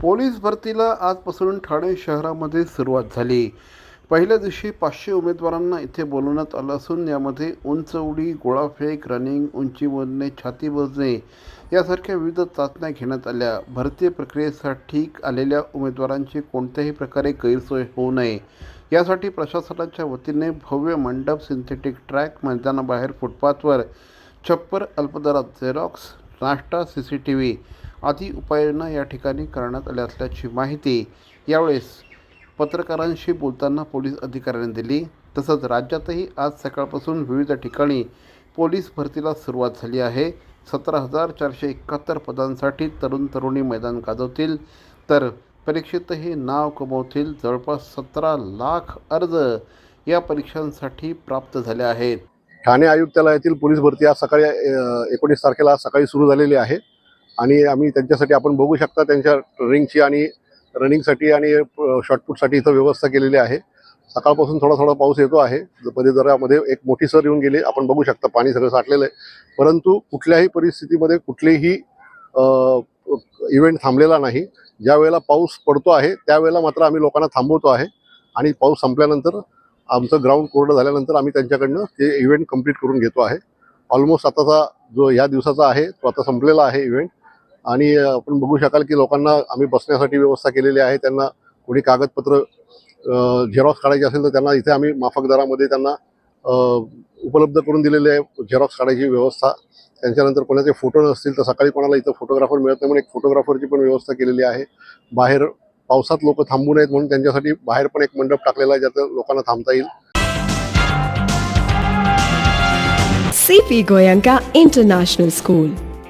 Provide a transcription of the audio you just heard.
Police भरतीला आजपासून ठाणे शहरामध्ये सुरुवात झाली. पहिल्या दिवशी पाचशे उमेदवारांना इथे बोलवण्यात आलं असून यामध्ये उंच उडी गोळाफेक रनिंग उंची मोजणे छाती मोजणे यासारख्या विविध चाचण्या घेण्यात आल्या. भरती प्रक्रियेसाठी आलेल्या उमेदवारांची कोणत्याही प्रकारे गैरसोय होऊ नये. यासाठी प्रशासनाच्या वतीने भव्य मंडप सिंथेटिक ट्रॅक मैदानाबाहेर फुटपाथवर छप्पर अल्पदरात झेरॉक्स नाश्ता सी सी टी व्ही आदी उपाययोजना या ठिकाणी करण्यात आल्या असल्याची माहिती यावेळेस पत्रकारांशी बोलताना पोलीस अधिकाऱ्यांनी दिली. तसंच राज्यातही आज सकाळपासून विविध ठिकाणी पोलीस भरतीला सुरुवात झाली आहे. सतरा हजार चारशे एकाहत्तर पदांसाठी तरुण तरुणी मैदान गाजवतील. तर परीक्षेतही नाव कमवतील. जवळपास सतरा लाख अर्ज या परीक्षांसाठी प्राप्त झाले आहेत. ठाणे आयुक्तालयातील पोलीस भरती आज सकाळी एकोणीस तारखेला सकाळी सुरू झालेली आहे. आणि आम्ही त्यांच्यासाठी आपण बघू शकता त्यांच्या रनिंगची आणि रनिंगसाठी आणि शॉर्टपुटसाठी इथं व्यवस्था केलेली आहे. सकाळपासून थोडा थोडा पाऊस येतो आहे. परिसरामध्ये एक मोठी सर येऊन गेली. आपण बघू शकता पाणी सगळं साठलेलं आहे. परंतु कुठल्याही परिस्थितीमध्ये कुठलेही इव्हेंट थांबलेला नाही. ज्या वेळेला पाऊस पडतो आहे त्यावेळेला मात्र आम्ही लोकांना थांबवतो आहे. आणि पाऊस संपल्यानंतर आमचं ग्राउंड कोरडं झाल्यानंतर आम्ही त्यांच्याकडनं ते इव्हेंट कंप्लीट करून घेतो आहे. ऑलमोस्ट आताचा जो ह्या दिवसाचा आहे तो आता संपलेला आहे इव्हेंट आणि आपण बघू शकाल की लोकांना आम्ही बसण्यासाठी व्यवस्था केलेली आहे. त्यांना कोणी कागदपत्र झेरॉक्स काढायचे असेल तर त्यांना इथे आम्ही माफक दरामध्ये त्यांना उपलब्ध करून दिलेले आहे. झेरॉक्स काढायची व्यवस्था. त्यांच्यानंतर कोणाचे फोटो नसतील तर सकाळी कोणाला इथं फोटोग्राफर मिळत नाही म्हणून एक फोटोग्राफरची पण व्यवस्था केलेली आहे. बाहेर पावसात लोक थांबू नयेत म्हणून त्यांच्यासाठी बाहेर पण एक मंडप टाकलेला आहे ज्यात लोकांना थांबता येईल. CP Goenka international school